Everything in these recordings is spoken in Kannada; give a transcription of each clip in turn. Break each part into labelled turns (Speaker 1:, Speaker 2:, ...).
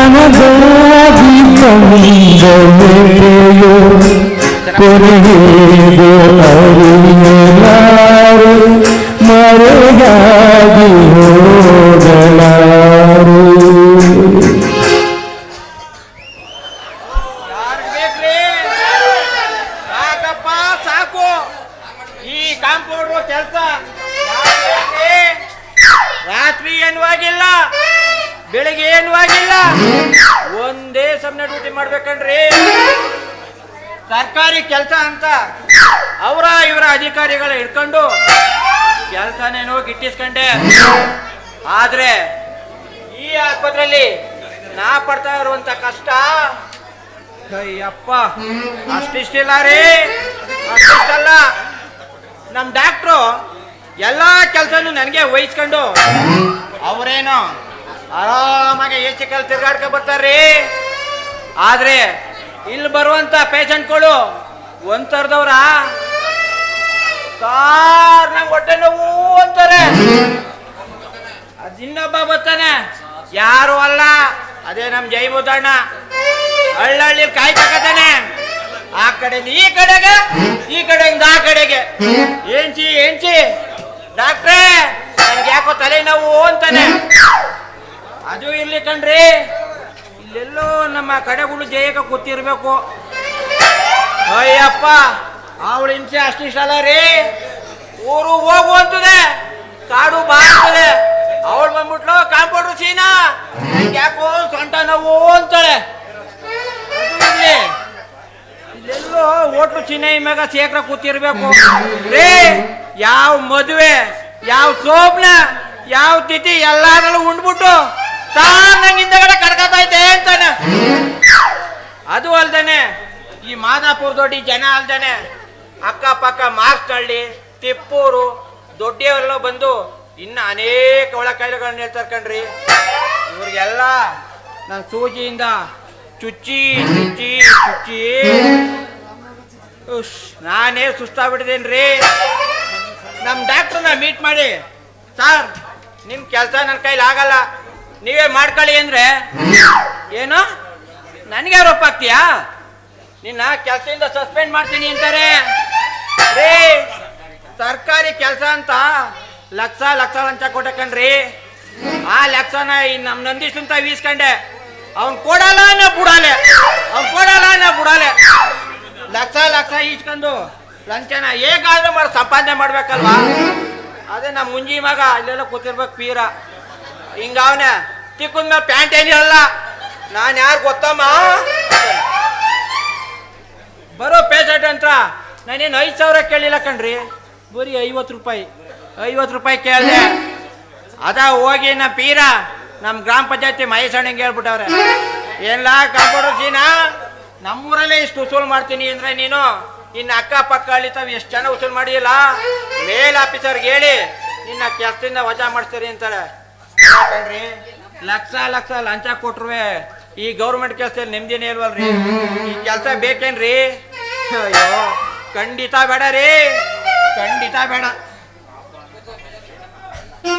Speaker 1: জ্ঞানদারি কমিন্দ মেলেও করবেব আরিয়ার মরে গাদি হো ಬೆಳಿಗ್ಗೆ ಏನು ಆಗಿಲ್ಲ. ಒಂದೇ ಸಮನೆ ಡ್ಯೂಟಿ ಮಾಡ್ಬೇಕನ್ರಿ ಸರ್ಕಾರಿ ಕೆಲಸ ಅಂತ ಅವರ ಇವರ ಅಧಿಕಾರಿಗಳ ಹಿಡ್ಕೊಂಡು ಕೆಲಸನೇನೋ ಗಿಟ್ಟಿಸ್ಕೊಂಡೆ. ಆದ್ರೆ ಈ ಆಸ್ಪತ್ರೆಯಲ್ಲಿ ನಾ ಪಡ್ತಾ ಇರುವಂತ ಕಷ್ಟ, ಅಯ್ಯಪ್ಪ, ಅಷ್ಟಿಷ್ಟಿಲ್ಲ ರೀ. ಅಷ್ಟಿಷ್ಟಲ್ಲ. ನಮ್ಮ ಡಾಕ್ಟ್ರು ಎಲ್ಲಾ ಕೆಲಸನೂ ನನಗೆ ವಹಿಸ್ಕೊಂಡು ಅವರೇನು ಆರಾಮಾಗಿ ಸಿ ಕಲ್ ತಿರ್ಗಾಡ್ಕೊ ಬರ್ತಾರ್ರಿ. ಆದ್ರೆ ಇಲ್ಲಿ ಬರುವಂತ ಪೇಷಂಟ್ಗಳು ಒಂಥರದವ್ರ? ಥರದವ್ರ ಸಾರ್ ನಂಗೆ ಹೊಟ್ಟೆ ನೋವು ಅಂತಾರೆ. ಅದಿನ್ನೊಬ್ಬ ಬರ್ತಾನೆ. ಯಾರು ಅಲ್ಲ. ಅದೇ ನಮ್ ಜೈಬೋದಣ್ಣ ಹಳ್ಳಹಳ್ಳಿ ಕಾಯಿ ತಗತಾನೆ. ಆ ಕಡೆಯಿಂದ ಈ ಕಡೆಗೆ, ಈ ಕಡೆಯಿಂದ ಆ ಕಡೆಗೆ. ಏನ್ಚಿ ಏನ್ಚಿ? ಡಾಕ್ಟ್ರೇ ನನಗೆ ಯಾಕೋ ತಲೆನೋವು ಅಂತಾನೆ. ಅದು ಇರ್ಲಿ ಕಣ್ರಿ. ಇಲ್ಲೆಲ್ಲೋ ನಮ್ಮ ಕಡೆಗಳು ಜಯಕ ಕೂತಿರ್ಬೇಕು. ಅಯ್ಯಪ್ಪ ಅವಳು ಹಿಂಸೆ ಅಷ್ಟಿಷ್ಟಲ್ಲ ರೀ? ಊರು ಹೋಗು ಅಂತದೆ. ಕಾಡು ಬಾ ಅಂತದೆ. ಅವಳು ಬಂದ್ಬಿಟ್ಲು, ಕಾಂಪೌಂಡ್ರು ಸೀನಾ. ಯಾಕೋ ಸೊಂಟ ನೋವು ಅಂತಾಳೆ. ಇಲ್ಲೆಲ್ಲೋ ಹೋಟ್ಲು ಚಿನ್ನೈ ಮ್ಯಾಗ ಶೇಖರ ಕೂತಿರ್ಬೇಕು. ರೀ, ಯಾವ ಮದುವೆ, ಯಾವ ಸೋಪ್ನ, ಯಾವ ತಿಥಿ ಎಲ್ಲಾದ್ರಲ್ಲೂ ಉಂಡ್ಬಿಟ್ಟು ತಾನ್ ನಂಗೆ ಹಿಂದಗಡೆ ಕಡ್ಕತೈತೆ ಅಂತಾನೆ. ಅದು ಅಲ್ದೇನೆ ಈ ಮಾದಾಪುರ ದೊಡ್ಡಿ ಜನ ಅಲ್ದೇನೆ ಅಕ್ಕಪಕ್ಕ ಮಾಸ್ಟಳ್ಳಿ ತಿಪ್ಪೂರು ದೊಡ್ಡಿಯವರೆಲ್ಲ ಬಂದು ಇನ್ನ ಅನೇಕ ಒಳ ಕಾಯಿಲೆಗಳನ್ನ ಹೇಳ್ತಾರ ಕಣ್ರಿ. ಇವ್ರಿಗೆಲ್ಲ ನಾನು ಸೂಜಿಯಿಂದ ಚುಚ್ಚಿ ಚುಚ್ಚಿ ಚುಚ್ಚಿ. ಉಶ್, ನಾನೇ ಸುಸ್ತಾಗ್ಬಿಟ್ಟಿದ್ದೇನ್ರಿ ನಮ್ಮ ಡಾಕ್ಟ್ರನ್ನ ಮೀಟ್ ಮಾಡಿ ಸರ್ ನಿಮ್ಮ ಕೆಲಸ ನನ್ನ ಕೈಲಿ ಆಗಲ್ಲ ನೀವೇ ಮಾಡ್ಕೊಳ್ಳಿ ಅಂದ್ರೆ. ಏನು? ನನಗೆ ಆರೋಪ ಆಗ್ತೀಯಾ ನಿನ್ನ ಕೆಲಸದಿಂದ ಸಸ್ಪೆಂಡ್ ಮಾಡ್ತೀನಿ ಅಂತಾರೆ. ರೀ, ಸರ್ಕಾರಿ ಕೆಲಸ ಅಂತ ಲಕ್ಷ ಲಕ್ಷ ಲಂಚ ಕೊಟ್ಟೆ ಕಣ್ರಿ ಆ ಲಕ್ಷನ ನಮ್ಮ ನಂದೀಶ್ ಅಂತ ವೀಸ್ಕೊಂಡೆ. ಅವ್ನು ಕೊಡಲ್ಲ ನಾ ಬುಡಾಲೆ. ಅವ್ನ್ ಕೊಡಲ್ಲ ನಾ ಬುಡಾಲೆ. ಲಕ್ಷ ಲಕ್ಷ ಈಸ್ಕೊಂಡು ಲಂಚನ ಹೇಗಾದ್ರೂ ಮಾಡಿ ಸಂಪಾದನೆ ಮಾಡ್ಬೇಕಲ್ವಾ? ಅದೇ ನಮ್ಮ ಮುಂಜಿ ಮಗ, ಅಲ್ಲೆಲ್ಲ ಕೂತಿರ್ಬೇಕು ಪೀರ. ಹಿಂಗವನೆ? ತಿಕ್ಕುದ ಮೇಲೆ ಪ್ಯಾಂಟ್ ಏನಿರಲ್ಲ? ನಾನು ಯಾರು ಗೊತ್ತಮ್ಮ? ಬರೋ ಪೇಷಂಟ್ ಅಂತ ನಾನೇನು ಐದು ಸಾವಿರ ಕೇಳಿಲ್ಲ ಕಣ್ರಿ. ಬರೀ ಐವತ್ತು ರೂಪಾಯಿ. ಐವತ್ತು ರೂಪಾಯಿ ಕೇಳಿದೆ. ಅದ ಹೋಗಿ ನಮ್ಮ ಪೀರ ನಮ್ಮ ಗ್ರಾಮ ಪಂಚಾಯತಿ ಮಹೇಶಣ್ಣಂಗೆ ಹೇಳ್ಬಿಟ್ಟವ್ರೆ. ಏನ್ಲ ಕಾಪಾಡೋ ಸೀನಾ? ನಮ್ಮೂರಲ್ಲೇ ಇಷ್ಟು ಉಸೂಲು ಮಾಡ್ತೀನಿ ಅಂದ್ರೆ ನೀನು ಇನ್ನು ಅಕ್ಕಪಕ್ಕ ಅಲ್ಲಿ ತಾವು ಎಷ್ಟು ಜನ ಉಸೂಲ್ ಮಾಡಿಲ್ಲ ಮೇಲ್ ಆಫೀಸರ್ಗೆ ಹೇಳಿ, ನಿನ್ನ ಕೆಲಸದಿಂದ ವಜಾ ಮಾಡಿಸ್ತೀರಿ ಅಂತಾರೆ. ಯಾಕಂದ್ರಿ ಲಕ್ಷ ಲಕ್ಷ ಲಂಚ ಕೊಟ್ರುವೆ. ಈ ಗೌರ್ಮೆಂಟ್ ಕೆಲಸದಲ್ಲಿ ನೆಮ್ಮದಿನೇ ಇಲ್ವಲ್ರಿ? ಈ ಕೆಲಸ ಬೇಕೇನ್ರಿ? ಅಯ್ಯೋ ಖಂಡಿತ ಬೇಡ ರೀ. ಖಂಡಿತ ಬೇಡ. ಥು,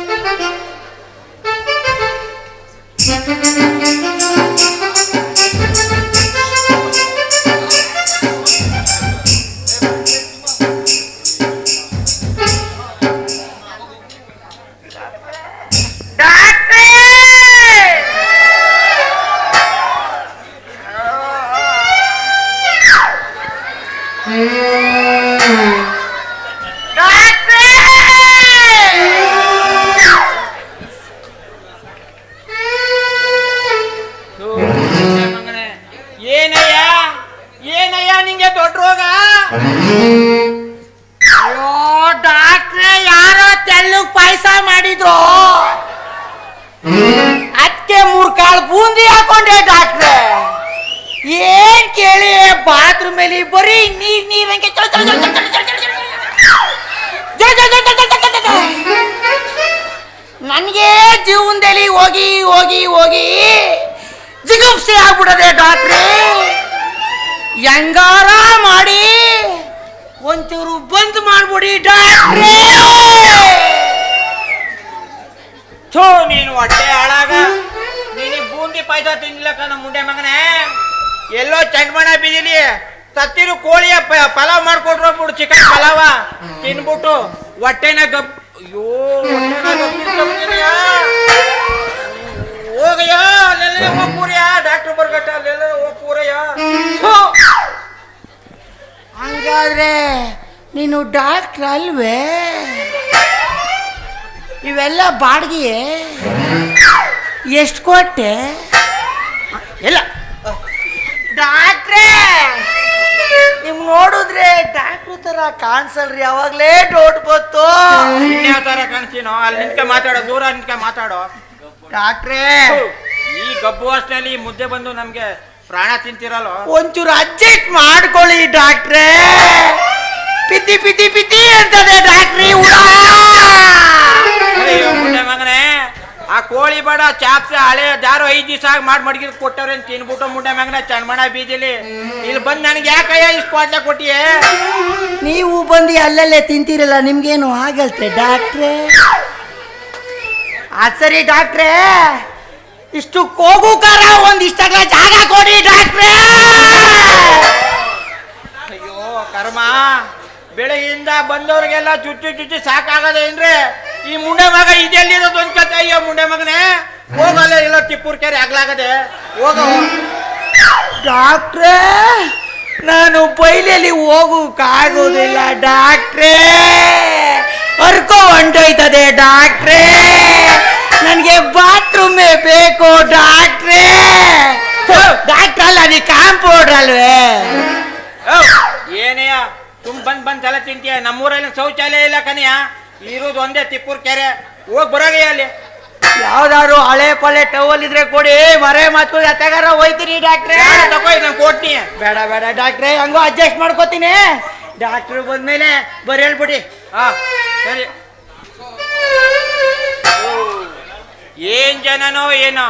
Speaker 2: ಎರಡು ಬೂಂದಿ ಹಾಕೊಂಡೆ ಡಾಕ್ಟ್ರೆ ಏನ್ ಕೇಳಿ ಬಾತ್ರೂಮ್ ಮೇಲೆ ಬರೀ ನೀರ್ ನೀರಂಗೆ ಚಳ ನನ್ಗೆ ಜೀವನದಲ್ಲಿ ಹೋಗಿ ಹೋಗಿ ಹೋಗಿ ಜಿಗುಪ್ಸೆ ಆಗ್ಬಿಡದೆ ಡಾಕ್ಟ್ರೆ ಹೆಂಗಾರ ಮಾಡಿ ಒಂಚೂರು ಬಂದ್ ಮಾಡ್ಬಿಡಿ ಡಾಕ್ಟ್ರೇ
Speaker 1: ಛೋ ನೀನು ಹೊಟ್ಟೆ ಹಾಳಾಗ ನೀನು ಪಾಯ್ಸ ತಿನ್ಲಕ್ಕ ನಮ್ಮ ಮುಂಡೆ ಮಗನೇ. ಎಲ್ಲೋ ಚಂಡಮಣ ಬಿದ್ದೀರಿ ಸತ್ತಿರು ಕೋಳಿಯ ಪಲಾವ್ ಮಾಡ್ಕೊಟ್ರು ಬಿಡು ಚಿಕನ್ ಪಲಾವ. ತಿನ್ಬಿಟ್ಟು ಹೊಟ್ಟೆನ ಗಬ್, ಅಯ್ಯೋ ಡಾಕ್ಟರ್
Speaker 2: ಹಂಗಾದ್ರೆ ನೀನು ಡಾಕ್ಟ್ರ್ ಅಲ್ವೇ? ಇವೆಲ್ಲ ಬಾಡಿಗೆ ಎಷ್ಟು ಕೊಟ್ಟೆ? ಇಲ್ಲ. ಡಾಕ್ಟ್ರೇ ನಿಮ್ ನೋಡಿದ್ರೆ ಡಾಕ್ಟ್ರು ತರ ಕಾಣಿಸಲ್ರಿ ಅವಾಗ್ಲೇ ಡೋಟ್ ಬತ್ತು
Speaker 1: ಯಾವ ತರ ಕಾಣಿಸ್ತೀನೋ ಅಲ್ಲಿ ನಿಂತ್ಕ ಮಾತಾಡೋ ದೂರ ನಿಂತ್ಕ ಮಾತಾಡೋ.
Speaker 2: ಡಾಕ್ಟ್ರೇ
Speaker 1: ಈ ಗಬ್ಬು ಅಷ್ಟಲ್ಲಿ ಮುದ್ದೆ ಬಂದು ನಮ್ಗೆ ಪ್ರಾಣ ತಿಂತಿರಲ್ಲ
Speaker 2: ಒಂಚೂರು ಅಡ್ಜಸ್ಟ್ ಮಾಡ್ಕೊಳ್ಳಿ ಡಾಕ್ಟ್ರೇ. ಪಿತಿ ಪಿತಿ ಪಿತಿ ಅಂತದೆ
Speaker 1: ಬೇಡ ಚಾಪ್ಸ್ ಹಳೆ ದಾರು ಐದ್ ದಿವಸ ಆಗಿ ಮಾಡಿ ಮಡಗಿದ್ ಕೊಟ್ಟವ್ರೆ ತಿನ್ಬಿಟ್ಟು ಮುಂಡೆ ಮ್ಯಾಗ ಚಣ್ಮಣ ಬೀಜಲಿ. ಇಲ್ಲಿ ಬಂದ್ ನನಗೆ ಯಾಕಯ್ಯ ಇಷ್ಟು ಕೊಟ್ಲೆ ಕೊಟ್ಟಿಯೇ?
Speaker 2: ನೀವು ಬಂದು ಅಲ್ಲಲ್ಲೇ ತಿಂತೀರಲ್ಲ ನಿಮ್ಗೇನು ಆಗಲ್ತೆ ಡಾಕ್ಟ್ರೇ? ಸರಿ ಡಾಕ್ಟ್ರೇ ಇಷ್ಟು ಕೋಗು ಒಂದ್ ಒಂದಿಷ್ಟಾಗ ಜಾಗ ಕೊಡಿ ಡಾಕ್ಟ್ರೇ!
Speaker 1: ಅಯ್ಯೋ ಕರ್ಮ ಬೆಳಗ್ಗೆಯಿಂದ ಬಂದವ್ರಿಗೆಲ್ಲ ಚುಚ್ಚಿ ಚುಚ್ಚಿ ಸಾಕಾಗದೇನ್ರಿ ಈ ಮುಂಡೆ ಮಗ ಇದೆಲ್ಲಿ ಒಂದ್ ಕತೆ ಅಯ್ಯೋ ಮುಂಡೆ ಮಗನೇ. ಹೋಗಲ್ಲ ಇಲ್ಲ ತಿಪ್ಪೂರ್ ಕೆರೆ ಆಗ್ಲಾಗದೆ. ಹೋಗ
Speaker 2: ಡಾಕ್ಟ್ರೇ ನಾನು ಬೈಲಿಯಲ್ಲಿ ಹೋಗೋಕ್ಕಾಗೋದಿಲ್ಲ ಡಾಕ್ಟ್ರೇ ಹರ್ಕೋ ಹೊಂಟೋಯ್ತದೆ ಡಾಕ್ಟ್ರೇ. ನನಗೆ ಬಾತ್ರೂಮೇ ಬೇಕು ಡಾಕ್ಟ್ರೇ. ಡಾಕ್ಟ್ರ್ ಅಲ್ಲ ನೀ ಕಾಂಪೌಂಡ್ರ್ ಅಲ್ವೇ.
Speaker 1: ಏನೆಯ? ತುಂಬ ಬಂದ್ ಬಂದ್ ತಲೆ ತಿಂತೀಯ? ನಮ್ಮೂರಲ್ಲಿ ಶೌಚಾಲಯ ಇಲ್ಲ ಕನಿಯ ಇರೋದು ಒಂದೇ ತಿಪ್ಪೂರ್ ಕೆರೆ. ಹೋಗ್ ಬರೋಗ ಅಲ್ಲಿ.
Speaker 2: ಯಾವ್ದಾದ್ರು ಹಳೆ ಪಳೆ ಟವಲ್ ಇದ್ರೆ ಕೊಡಿ. ಮರೆ ಮಾತು ಎತ್ತಗಾರ ಹೋಯ್ತೀನಿ ಡಾಕ್ಟ್ರೇ
Speaker 1: ತಗೋ ನಾನು ಕೊಡ್ತೀನಿ
Speaker 2: ಬೇಡ ಬೇಡ ಡಾಕ್ಟ್ರೆ ಹಂಗೋ ಅಡ್ಜಸ್ಟ್ ಮಾಡ್ಕೋತೀನಿ. ಡಾಕ್ಟ್ರ್ ಬಂದ್ಮೇಲೆ ಬರೀ ಹೇಳ್ಬಿಡಿ
Speaker 1: ಹಾ ಸರಿ. ಏನ್ ಜನನೋ ಏನೋ.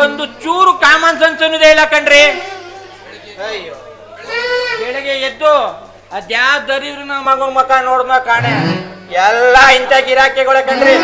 Speaker 1: ಒಂದು ಚೂರು ಕಾಮನ್ ಸೆನ್ಸ್ ಅನ್ನೋದೇ ಇಲ್ಲ ಕಣ್ರಿ. ಅಯ್ಯೋ. ಬೆಳಗ್ಗೆ ಎದ್ದು ಅದ್ಯಾವ ದರಿದ್ರು ನಮ್ಮ ಮಗನ ಮಕ ನೋಡ್ದ ಕಾಣೆ. ಎಲ್ಲ ಇಂಥ ಗಿರಾಕಿಗಳ ಕಣ್ರಿ.